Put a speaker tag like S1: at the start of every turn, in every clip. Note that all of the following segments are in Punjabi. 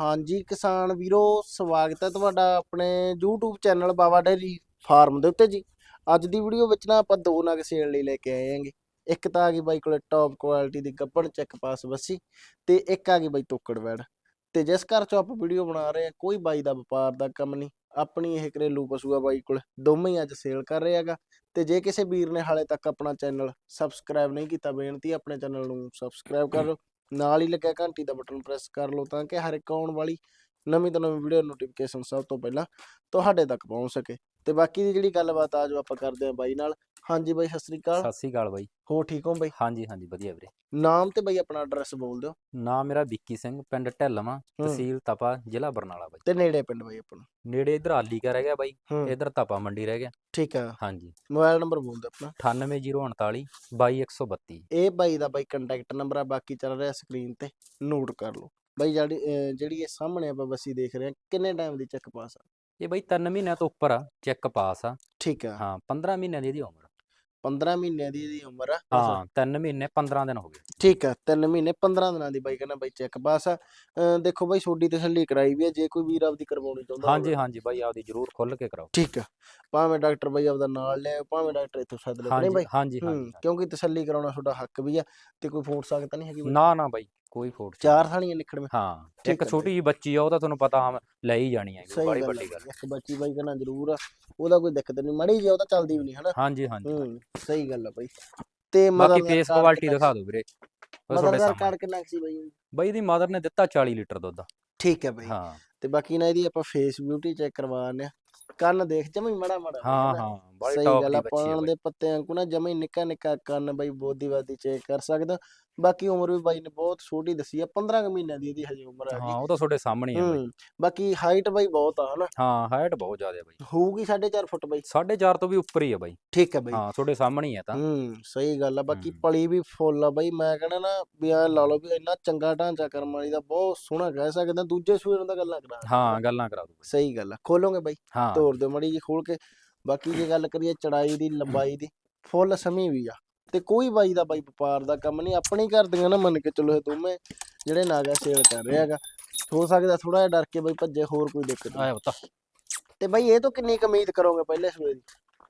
S1: ਹਾਂਜੀ, ਕਿਸਾਨ ਵੀਰੋ, ਸਵਾਗਤ ਹੈ ਤੁਹਾਡਾ ਆਪਣੇ YouTube channel Baba dairy farm ਦੇ ਉੱਤੇ ਜੀ। ਅੱਜ ਦੀ ਵੀਡੀਓ ਵਿੱਚ ਨਾ ਆਪਾਂ ਦੋ ਨਗ ਸੇਲ ਲਈ ਲੈ ਕੇ ਆਏ ਹਾਂਗੇ। ਇੱਕ ਤਾਂ ਆ ਗਈ ਬਾਈ ਕੋਲੇ ਟੌਪ ਕੁਆਲਿਟੀ ਦੀ ਗੱਬਣ ਚੈੱਕ ਪਾਸ ਬੱਸੀ ਤੇ ਇੱਕ ਆ ਗਈ ਬਾਈ ਟੋਕੜ ਵੈੜ। ਤੇ ਜਿਸ ਘਰ ਚੋਂ ਆਪਾਂ ਵੀਡੀਓ ਬਣਾ ਰਹੇ ਆ ਕੋਈ ਬਾਈ ਦਾ ਵਪਾਰ ਦਾ ਕੰਮ ਨਹੀਂ। ਆਪਣੀ ਇਹ ਘਰੇਲੂ ਪਸ਼ੂ ਆ ਬਾਈ ਕੋਲ, ਦੋਵੇਂ ਹੀ ਅੱਜ ਸੇਲ ਕਰ ਰਿਹਾ ਹੈਗਾ। ਤੇ ਜੇ ਕਿਸੇ ਵੀਰ ਨੇ ਹਾਲੇ ਤੱਕ ਆਪਣਾ ਚੈਨਲ ਸਬਸਕ੍ਰਾਈਬ ਨਹੀਂ ਕੀਤਾ, ਬੇਨਤੀ ਆਪਣੇ ਚੈਨਲ ਨੂੰ ਸਬਸਕ੍ਰਾਈਬ ਕਰ ਲਓ। ਨਾਲ ਹੀ ਲੱਗਿਆ ਘੰਟੀ ਦਾ ਬਟਨ ਪ੍ਰੈਸ ਕਰ ਲਓ ਤਾਂ ਕਿ ਹਰ ਇੱਕ ਆਉਣ ਵਾਲੀ ਨਵੀਂ ਤੋਂ ਨਵੀਂ ਵੀਡੀਓ ਨੋਟੀਫਿਕੇਸ਼ਨ ਸਭ ਤੋਂ ਪਹਿਲਾਂ ਤੁਹਾਡੇ ਤੱਕ ਪਹੁੰਚ ਸਕੇ। ਤੇ ਬਾਕੀ ਦੀ ਜਿਹੜੀ ਗੱਲਬਾਤ ਆ ਜੋ ਆਪਾਂ ਕਰਦੇ ਆ ਬਾਈ ਨਾਲ ਹਾਂਜੀ ਬਾਈ ਸਤਿ ਸ੍ਰੀ ਅਕਾਲ।
S2: ਸਤਿ ਸ੍ਰੀ ਅਕਾਲ ਬਾਈ।
S1: ਹੋ ਠੀਕ ਹੋ ਬਾਈ?
S2: ਹਾਂਜੀ ਹਾਂਜੀ ਵਧੀਆ ਵੀਰੇ।
S1: ਨਾਮ ਤੇ ਬਾਈ ਆਪਣਾ ਐਡਰੈਸ ਬੋਲ ਦਿਓ।
S2: ਨਾਮ ਮੇਰਾ ਵਿੱਕੀ ਸਿੰਘ ਪਿੰਡ ਢਿੱਲਵਾਂ ਤਹਿਸੀਲ ਤਪਾ ਜ਼ਿਲ੍ਹਾ ਬਰਨਾਲਾ ਬਾਈ।
S1: ਤੇ ਨੇੜੇ ਪਿੰਡ ਬਾਈ ਆਪਣਾ।
S2: ਨੇੜੇ ਇਧਰ ਆਲੀ ਕਾ ਰਹਿ ਗਿਆ ਬਾਈ ਇਧਰ ਤਪਾ ਮੰਡੀ ਰਹਿ ਗਿਆ।
S1: ਠੀਕ ਆ।
S2: ਹਾਂਜੀ।
S1: ਮੋਬਾਈਲ ਨੰਬਰ ਬੋਲ ਦਿਓ ਆਪਣਾ।
S2: 98039 22132
S1: ਇਹ ਬਾਈ ਦਾ ਬਾਈ ਕੰਟੈਕਟ ਨੰਬਰ ਆ ਬਾਕੀ ਚੱਲ ਰਿਹਾ ਸਕਰੀਨ ਤੇ ਨੋਟ ਕਰ ਲਓ। ਬਾਈ ਜਿਹੜੀ ਜਿਹੜੀ ਇਹ ਸਾਹਮਣੇ ਆਪਾਂ ਬੱਸੀ ਦੇਖ ਰਹੇ ਹਾਂ ਕਿੰਨੇ ਟਾਈਮ ਦੀ ਚੈੱਕ ਪਾਸ ਆ?
S2: ਇਹ ਬਾਈ 3 ਮਹੀਨਿਆਂ ਤੋਂ ਉੱਪਰ ਆ ਚੈੱਕ ਪਾਸ ਆ
S1: ਠੀਕ ਆ।
S2: ਹਾਂ 15 ਮਹੀਨਿਆਂ ਦੀ ਇਹਦੀ ਉਮਰ।
S1: 15 ਮਹੀਨਿਆਂ ਦੀ ਇਹਦੀ ਉਮਰ ਆ।
S2: ਹਾਂ 3 ਮਹੀਨੇ 15 ਦਿਨ ਹੋ ਗਏ।
S1: ਠੀਕ ਆ 3 ਮਹੀਨੇ 15 ਦਿਨਾਂ ਦੀ ਬਾਈ ਕਹਿੰਦਾ ਬਾਈ ਚੈੱਕ ਪਾਸ ਆ। ਅਹ ਦੇਖੋ ਬਾਈ ਛੋਡੀ ਤਸੱਲੀ ਕਰਾਈ ਵੀ ਆ ਜੇ ਕੋਈ ਵੀਰ ਆਪਦੀ ਕਰਵਾਉਣੀ ਚਾਹੁੰਦਾ
S2: ਹਾਂਜੀ
S1: ਹੋਵੇ।
S2: ਹਾਂਜੀ ਬਾਈ ਆਪਦੀ ਜ਼ਰੂਰ ਖੁੱਲ ਕੇ ਕਰਾਓ।
S1: ਠੀਕ ਆ ਭਾਵੇਂ ਡਾਕਟਰ ਬਾਈ ਆਪਦਾ ਨਾਲ ਲਿਆਓ ਭਾਵੇਂ ਡਾਕਟਰ ਇੱਥੋਂ ਸੱਦ ਲੈ ਨਹੀਂ
S2: ਹਾਂਜੀ
S1: ਬਾਈ?
S2: ਹਾਂਜੀ
S1: ਹੂੰ
S2: ਹਾਂਜੀ
S1: ਕਿਉਂਕਿ ਤਸੱਲੀ ਕਰਾਉਣਾ ਤੁਹਾਡਾ ਹੱਕ ਵੀ ਆ ਤੇ ਕੋਈ ਫੋਟ ਸਕਦਾ ਨਹੀਂ ਹੈਗੀ ਬਾਈ?
S2: ਨਾ ਨਾ ਬਾਈ ਕੋਈ ਫੋਟ
S1: ਚਾਰ ਥਾਣੀਆਂ ਨਿਕੜ ਮੈਂ
S2: ਹਾਂ ਇੱਕ ਛੋਟੀ ਜੀ ਬੱਚੀ ਆ ਉਹ ਤਾਂ ਤੁਹਾਨੂੰ ਪਤਾ ਆਮ ਲੈ ਹੀ ਜਾਣੀ ਹੈ ਬੜੀ ਵੱਡੀ ਗੱਲ
S1: ਬਾਈ, ਇੱਕ ਬੱਚੀ ਬਾਈ ਕਹਿੰਦਾ ਜ਼ਰੂਰ ਆ ਉਹਦਾ ਕੋਈ ਦਿੱਕਤ ਨਹੀਂ ਮੜੀ ਜੇ ਉਹ ਤਾਂ ਚੱਲਦੀ ਵੀ ਨਹੀਂ ਹਨਾ?
S2: ਹਾਂਜੀ ਹਾਂਜੀ।
S1: ਸਹੀ ਗੱਲ ਆ ਬਾਈ। ਤੇ
S2: ਬਾਕੀ ਫੇਸ ਕੁਆਲਿਟੀ ਦਿਖਾ ਦਿਓ ਵੀਰੇ
S1: ਮਦਰ ਰਿਕਾਰਡ ਕਿੰਨਾ ਸੀ ਬਾਈ?
S2: ਬਾਈ ਦੀ ਮਦਰ ਨੇ ਦਿੱਤਾ 40 ਲੀਟਰ ਦੁੱਧ।
S1: ਠੀਕ ਹੈ ਬਾਈ।
S2: ਹਾਂ।
S1: ਤੇ ਬਾਕੀ ਨਾ ਇਹਦੀ ਆਪਾਂ ਫੇਸ ਬਿਊਟੀ ਚੈੱਕ ਕਰਵਾਉਂਦੇ ਆ। ਕੰਨ ਦੇਖ ਜਮੀ ਮੜਾ ਮੜਾ
S2: ਹਾਂ ਹਾਂ ਬੜੀ
S1: ਸਹੀ
S2: ਟੌਪ
S1: ਗੱਲ
S2: ਦੀ
S1: ਆ
S2: ਬੱਚੀ ਹੈ
S1: ਪਾਣ। ਦੇ ਪੱਤਿਆਂ ਕੋ ਨਾ ਜਮੀ ਨਿੱਕਾ ਨਿੱਕਾ ਕੰਨ ਬਾਈ ਬੋਦੀਵਾਦੀ ਚੈੱਕ ਕਰ ਸਕਦਾ। ਬਾਕੀ ਉਮਰ ਵੀ ਬਾਈ ਨੇ ਬਹੁਤ ਛੋਟੀ ਦੱਸੀ ਆ 15 ਕੁ ਮਹੀਨਿਆਂ ਦੀ ਇਹਦੀ ਹਜੇ ਉਮਰ ਆ
S2: ਹਾਂ ਉਹ ਤਾਂ ਤੁਹਾਡੇ ਸਾਹਮਣੇ ਹੀ ਆ ਬਾਈ।
S1: ਬਾਕੀ ਹਾਈਟ ਬਾਈ ਬਹੁਤ ਆ ਹਨਾ?
S2: ਹਾਂ ਹਾਈਟ ਬਹੁਤ ਜ਼ਿਆਦਾ ਬਾਈ।
S1: ਹੋਊਗੀ 4.5 ਫੁੱਟ ਬਾਈ?
S2: 4.5 ਤੋਂ ਵੀ ਉੱਪਰ ਹੀ ਆ ਬਾਈ।
S1: ਠੀਕ ਹੈ ਬਾਈ।
S2: ਹਾਂ ਤੁਹਾਡੇ ਸਾਹਮਣੇ ਹੀ ਆ ਤਾਂ।
S1: ਹੂੰ ਸਹੀ ਗੱਲ ਆ ਬਾਕੀ। ਪਲੀ ਵੀ ਫੁੱਲ ਆ ਬਾਈ। ਮੈਂ ਕਹਿੰਦਾ ਨਾ ਵੀ ਐ ਲਾ ਲਓ ਵੀ ਇੰਨਾ ਚੰਗਾ ਢਾਂਚਾ ਕਰਮ ਵਾਲੀ ਦਾ ਬਹੁਤ ਸੋਹਣਾ ਕਹਿ ਸਕਦੇ ਆ। ਦੂਜੇ ਸੂਰ ਦਾ ਗੱਲਾਂ ਕਰਾ
S2: ਹਾਂ ਗੱਲਾਂ ਕਰਾ ਦੋ
S1: ਸਹੀ ਗੱਲ ਆ ਖੋਲੋਗੇ ਬਾਈ। ਤੋੜ ਦਿਓ ਮੜੀ ਜੀ ਖੋਲ ਕੇ। ਬਾਕੀ ਜੇ ਗੱਲ ਕਰੀਏ ਚੜਾਈ ਦੀ ਲੰਬਾਈ ਦੀ ਫੁੱਲ ਸਮੀ ਵੀ ਆ। ਤੇ ਕੋਈ ਬਾਈ ਦਾ ਬਾਈ ਵਪਾਰ ਦਾ ਕੰਮ ਨਹੀਂ ਆਪਣੀ ਕਰਦੀਆਂ ਨਾ ਮੰਨ ਕੇ ਚਲੋ ਇਹ ਦੋਵੇਂ ਜਿਹੜੇ ਨਾਗਾ ਸੇਲ ਕਰ ਰਿਹਾ ਹੈਗਾ ਹੋ ਸਕਦਾ ਥੋੜਾ ਜਿਹਾ ਡਰ ਕੇ ਬਾਈ ਭੱਜੇ ਹੋਰ ਕੋਈ ਦਿੱਕਤ
S2: ਆਇਆ ਬਤਾ
S1: ਤੇ ਬਾਈ ਇਹ ਤੋਂ ਕਿੰਨੀ ਕੁ ਉਮੀਦ ਕਰੋਗੇ ਪਹਿਲੇ ਸੂਏ ਦੀ?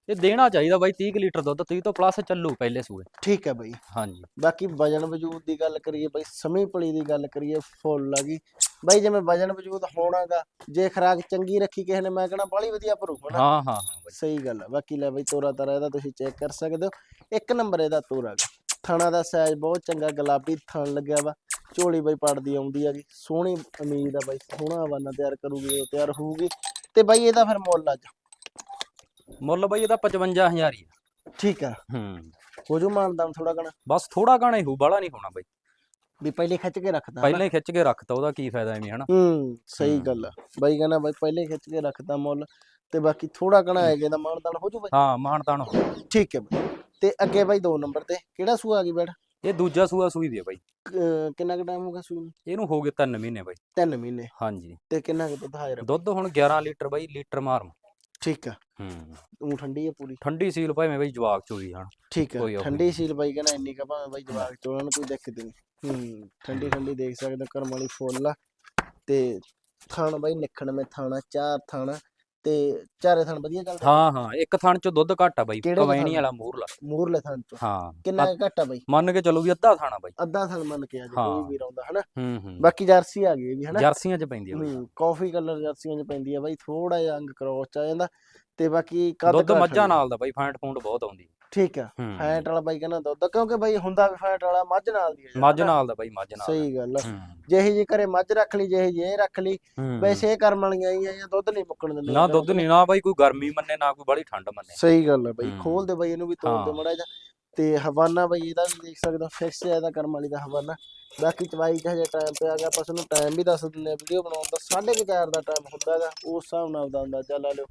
S2: ਇਹ ਦੇਣਾ ਚਾਹੀਦਾ ਬਾਈ 30 ਕੁ ਲੀਟਰ ਦੁੱਧ 30 ਤੋਂ ਪਲੱਸ ਚੱਲੂ ਪਹਿਲੇ ਸੂਏ।
S1: ਠੀਕ ਹੈ ਬਾਈ।
S2: ਹਾਂਜੀ।
S1: ਬਾਕੀ ਵਜਨ ਵਜੂਦ ਦੀ ਗੱਲ ਕਰੀਏ ਬਾਈ ਸਮੀ ਪਲੀ ਦੀ ਗੱਲ ਕਰੀਏ ਫੁੱਲ ਆ ਗਈ। ਬਾਈ ਜਿਵੇਂ ਵਜਨ ਵਜੂਦ ਹੋਣਾਗਾ ਜੇ ਖਰਾਕ ਚੰਗੀ ਰੱਖੀ ਕਿਸੇ ਨੇ ਮੈਂ ਕਹਣਾ ਬਾਲੀ ਵਧੀਆ ਭਰੂ ਹਨਾ
S2: ਹਾਂ ਹਾਂ ਹਾਂ ਬਾਈ।
S1: ਸਹੀ ਗੱਲ ਆ। ਬਾਕੀ ਲੈ ਬਈ ਤੋਰਾ ਤਾਰਾ ਇਹਦਾ ਤੁਸੀਂ ਚੈੱਕ ਕਰ ਸਕਦੇ ਹੋ। ਇੱਕ ਨੰਬਰ ਇਹਦਾ ਤੋਰਾ ਥਣਾ ਦਾ ਸਾਈਜ਼ ਬਹੁਤ ਚੰਗਾ ਗੁਲਾਬੀ ਥਣ ਲੱਗਿਆ ਵਾ। ਝੋਲੀ ਬਈ ਪੜਦੀ ਆਉਂਦੀ ਹੈਗੀ। ਸੋਹਣੀ ਉਮੀਦ ਆ ਬਾਈ। ਸੋਹਣਾ ਹਵਾਨਾ ਤਿਆਰ ਕਰੂਗੀ ਉਹ ਤਿਆਰ ਹੋਊਗੀ। ਤੇ ਬਾਈ ਇਹਦਾ ਫਿਰ ਮੁੱਲ ਅੱਜ
S2: ਮੁੱਲ ਬਾਈ ਇਹਦਾ 55000 ਹੀ ਆ।
S1: ਠੀਕ ਆ।
S2: ਹੂੰ।
S1: ਹੋ ਜੂ ਮਾਨਦਾਨ ਥੋੜਾ ਕਣਾ
S2: ਬਸ ਥੋੜਾ ਗਾਣਾ ਹੀ ਹੋਊ ਬਾਲਾ ਨਹੀਂ ਹੋਣਾ ਬਾਈ।
S1: ਵੀ ਪਹਿਲੇ ਖਿੱਚ ਕੇ ਰੱਖਦਾ?
S2: ਪਹਿਲੇ ਖਿੱਚ ਕੇ ਰੱਖਤਾ ਉਹਦਾ ਕੀ ਫਾਇਦਾ ਐਵੇਂ ਹਨਾ।
S1: ਹੂੰ ਸਹੀ
S2: ਹੂੰ।
S1: ਗੱਲ ਆ। ਬਾਈ ਕਹਿੰਦਾ ਬਾਈ ਪਹਿਲੇ ਖਿੱਚ ਕੇ ਰੱਖਦਾ ਮੁੱਲ ਤੇ ਬਾਕੀ ਥੋੜਾ ਕਣਾ ਹੈਗੇ ਦਾ ਮਾਨਦਾਨ ਹੋ ਜੂ ਬਾਈ।
S2: ਹਾਂ ਮਾਨਤਾਨ ਹੋ
S1: ਠੀਕ ਹੈ ਬਾਈ। ਤੇ ਅੱਗੇ ਬਾਈ ਦੋ ਨੰਬਰ ਤੇ ਕਿਹੜਾ ਸੂਆ ਆ ਗਈ ਬੈਠ?
S2: ਇਹ ਦੂਜਾ ਸੂਆ ਸੂਈ ਦੀ ਆ ਬਾਈ।
S1: ਕਿੰਨਾ ਕੁ ਟਾਈਮ ਹੋ ਗਿਆ ਸੂਈ ਨੂੰ?
S2: ਇਹਨੂੰ ਹੋ ਗਏ 3 ਮਹੀਨੇ ਬਾਈ।
S1: 3 ਮਹੀਨੇ।
S2: ਹਾਂਜੀ।
S1: ਤੇ ਕਿੰਨਾ ਕੁ ਦੁੱਧ ਹਾਜ਼ਰ?
S2: ਦੁੱਧ ਹੁਣ 11 ਲੀਟਰ ਬਾਈ ਲੀਟਰ ਮਾਰ
S1: ਠੀਕ ਆ।
S2: ਹੂੰ।
S1: ਤੂੰ ਠੰਡੀ ਹੈ ਪੂਰੀ।
S2: ਠੰਡੀ ਸੀਲ ਭਾਵੇਂ ਬਾਈ ਜਵਾਕ ਚੋਈ ਹਣ
S1: ਠੀਕ
S2: ਕੋਈ
S1: ਆ
S2: ਉਹ
S1: ਠੰਡੀ ਸੀਲ ਬਾਈ ਕਹਿੰਦਾ ਇੰਨੀ ਕਾ ਭਾਵੇਂ ਬਾਈ ਜਵਾਕ ਚੋਲਾਂ ਨੂੰ ਕੋਈ ਦਿੱਕਤ ਨਹੀਂ। ਹੂੰ ਠੰਡੀ ਠੰਡੀ ਦੇਖ ਸਕਦੇ ਹੋ ਕਰਮ ਵਾਲੀ ਫੁੱਲ ਆ। ਤੇ ਥਣ ਬਾਈ ਨਿਖਣ ਮੇ ਥਾਣਾ ਚਾਰ ਥਣ। ਤੇ ਚਾਰੇ ਥਣ ਵਧੀਆ ਚੱਲਦੇ?
S2: ਹਾਂ ਹਾਂ ਇੱਕ ਥਣ ਚ ਦੁੱਧ ਘੱਟ ਆ ਬਾਈ
S1: ਕਿਹੜੇ ਚ
S2: ਕਵੈਣੀ
S1: ਥਣ?
S2: ਵਾਲਾ ਮੂਰਲਾ।
S1: ਮੂਰਲੇ ਥਣ ਚ?
S2: ਹਾਂ
S1: ਕਿੰਨਾ ਕੁ ਘੱਟ ਆ ਬਾਈ?
S2: ਮੰਨ ਕੇ ਚੱਲੋ ਵੀ ਅੱਧਾ ਥਾਣਾ ਬਾਈ।
S1: ਅੱਧਾ ਥਣ ਮੰਨ ਕੇ ਆ ਜੇ
S2: ਹਾਂ।
S1: ਕੋਈ ਵੀਰ ਆਉਂਦਾ ਹਨਾ?
S2: ਹੂੰ ਹੂੰ।
S1: ਬਾਕੀ ਜਰਸੀ ਆ ਗਈ ਇਹ ਵੀ ਹਨਾ?
S2: ਜਰਸੀਆਂ ਚ ਪੈਂਦੀ ਆ ਬਾਈ।
S1: ਹੂੰ ਕਾਫੀ ਕਲਰ ਜਰਸੀਆਂ ਚ ਪੈਂਦੀ ਆ ਬਾਈ ਥੋੜਾ ਜਿਹਾ ਅੰਗ ਕ੍ਰੋਸ ਚ ਆ ਜਾਂਦਾ ਤੇ ਬਾਕੀ ਕੱਦ
S2: ਦੁੱਧ
S1: ਕਾਠ
S2: ਮੱਝਾਂ। ਨਾਲ ਦਾ ਬਾਈ ਫੈਂਟ ਫੂੰਡ ਬਹੁਤ ਆਉਂਦੀ
S1: ਠੀਕ ਆ
S2: ਹੂੰ
S1: ਫੈਟ ਵਾਲਾ ਬਾਈ ਕਹਿੰਦਾ ਦੁੱਧ ਕਿਉਂਕਿ ਬਾਈ ਹੁੰਦਾ ਵੀ ਫੈਟ ਵਾਲਾ ਮੱਝ ਨਾਲ ਦੀ
S2: ਮੱਝ? ਨਾਲ ਦਾ ਬਾਈ ਮੱਝ ਨਾਲ ਦਾ।
S1: ਸਹੀ ਗੱਲ ਆ
S2: ਹੂੰ
S1: ਜਿਹੇ ਜੀ ਘਰੇ ਮੱਝ ਰੱਖ ਲਈ ਜਿਹੇ ਜੇ ਰੱਖ ਲਈ
S2: ਹੂੰ।
S1: ਵੈਸੇ ਇਹ ਕਰਮ ਵਾਲੀਆਂ ਹੀ ਆ ਜਾਂ ਦੁੱਧ ਨਹੀਂ ਮੁੱਕਣ ਦਿੰਦੇ
S2: ਨਾ ਦੁੱਧ ਨਹੀਂ ਨਾ ਬਾਈ ਕੋਈ ਗਰਮੀ ਮੰਨੇ ਨਾ ਕੋਈ ਬੜੀ ਠੰਡ ਮੰਨੇ
S1: ਸਹੀ ਗੱਲ ਆ ਬਾਈ
S2: ਹੂੰ।
S1: ਖੋਲ ਦੇ ਬਾਈ ਇਹਨੂੰ ਵੀ ਤੋੜ ਦੇ
S2: ਹਾਂ।
S1: ਮੜਾ ਜਾ ਤੇ ਹਵਾਨਾ ਬਾਈ ਇਹਦਾ ਵੀ ਦੇਖ ਸਕਦੇ ਹੋ ਫਿਕਸ ਹੈ ਇਹਦਾ ਕਰਮ ਵਾਲੀ ਦਾ ਹਵਾਨਾ। ਬਾਕੀ ਚਵਾਈ ਚ ਹਜੇ ਟਾਈਮ ਤੇ ਆ ਗਿਆ ਆਪਾਂ ਤੁਹਾਨੂੰ ਟਾਈਮ ਵੀ ਦੱਸ ਦਿੰਦੇ ਆ ਵੀਡੀਓ ਬਣਾਉਣ ਦਾ 4:30 ਦਾ ਟਾਈਮ ਹੁੰਦਾ ਹੈਗਾ ਉਸ ਹਿਸਾਬ ਨਾਲ ਦਾ ਅੰਦਾਜ਼ਾ ਲਾ ਲਿਓ।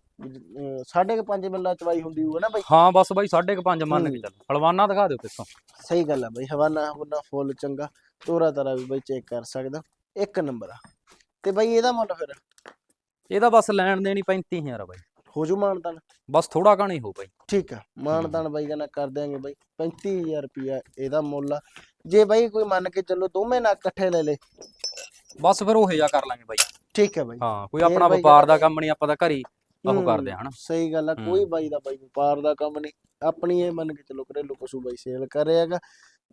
S1: 5:30 ਮਿੰਟ ਚਵਾਈ ਹੁੰਦੀ ਹੋਊ ਨਾ ਬਾਈ?
S2: ਹਾਂ ਬਸ ਬਾਈ 5.5 ਮੰਨ ਕੇ। ਚੱਲ। ਹਲਵਾਨਾ ਦਿਖਾ ਦਿਓ ਪਿੱਛੋਂ
S1: ਸਹੀ ਗੱਲ ਆ ਬਾਈ ਹਵਾਨਾ ਹਵਾਨਾ ਫੁੱਲ ਚੰਗਾ। ਤੋਰਾ ਤਾਰਾ ਵੀ ਬਾਈ ਚੈੱਕ ਕਰ ਸਕਦਾ। ਇੱਕ ਨੰਬਰ ਆ। ਤੇ ਬਾਈ ਇਹਦਾ ਮੁੱਲ ਫਿਰ?
S2: ਇਹਦਾ ਬਸ ਲੈਣ ਦੇਣੀ 35000 ਆ ਬਾਈ।
S1: ਹੋ ਜੂ ਮਾਨਤਾਨ
S2: ਬਸ ਥੋੜਾ ਘਾਣੀ ਹੋ ਬਾਈ।
S1: ਠੀਕ ਆ ਮਾਨਤਾਨ ਬਾਈ ਕਹਿੰਦਾ ਕਰ ਦਿਆਂਗੇ ਬਾਈ 35000 ਰੁਪਿਆ ਇਹਦਾ ਮੁੱਲ ਆ। ਜੇ ਬਾਈ ਕੋਈ ਮੰਨ ਕੇ ਚੱਲੋ ਦੋਵੇਂ ਨਾ ਇਕੱਠੇ ਲੈ ਲੇ।
S2: ਬਸ ਫਿਰ ਉਹ ਜਾ ਕਰ ਲਾਂਗੇ ਬਾਈ।
S1: ਠੀਕ ਹੈ ਬਾਈ।
S2: ਹਾਂ ਕੋਈ ਆਪਣਾ ਵਪਾਰ ਦਾ ਕੰਮ ਨਹੀਂ ਆਪਾਂ ਤਾਂ ਘਰੀ ਉਹ ਕਰਦੇ ਹਨਾ?
S1: ਸਹੀ ਗੱਲ ਆ। ਕੋਈ ਬਾਈ ਦਾ ਬਾਈ ਵਪਾਰ ਦਾ ਕੰਮ ਨਹੀਂ ਆਪਣੀ ਇਹ ਮੰਨ ਕੇ ਚਲੋ ਘਰੇਲੂ ਪਸ਼ੂ ਬਾਈ ਸੇਲ ਕਰ ਰਿਹਾ ਹੈਗਾ।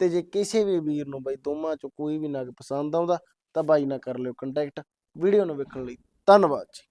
S1: ਤੇ ਜੇ ਕਿਸੇ ਵੀ ਵੀਰ ਨੂੰ ਬਾਈ ਦੋਵਾਂ ਚੋਂ ਕੋਈ ਵੀ ਨਗ ਪਸੰਦ ਆਉਂਦਾ ਤਾਂ ਬਾਈ ਨਾਲ ਕਰ ਲਿਓ ਕੰਟੈਕਟ ਵੀਡੀਓ ਨੂੰ ਵੇਖਣ ਲਈ ਧੰਨਵਾਦ ਜੀ।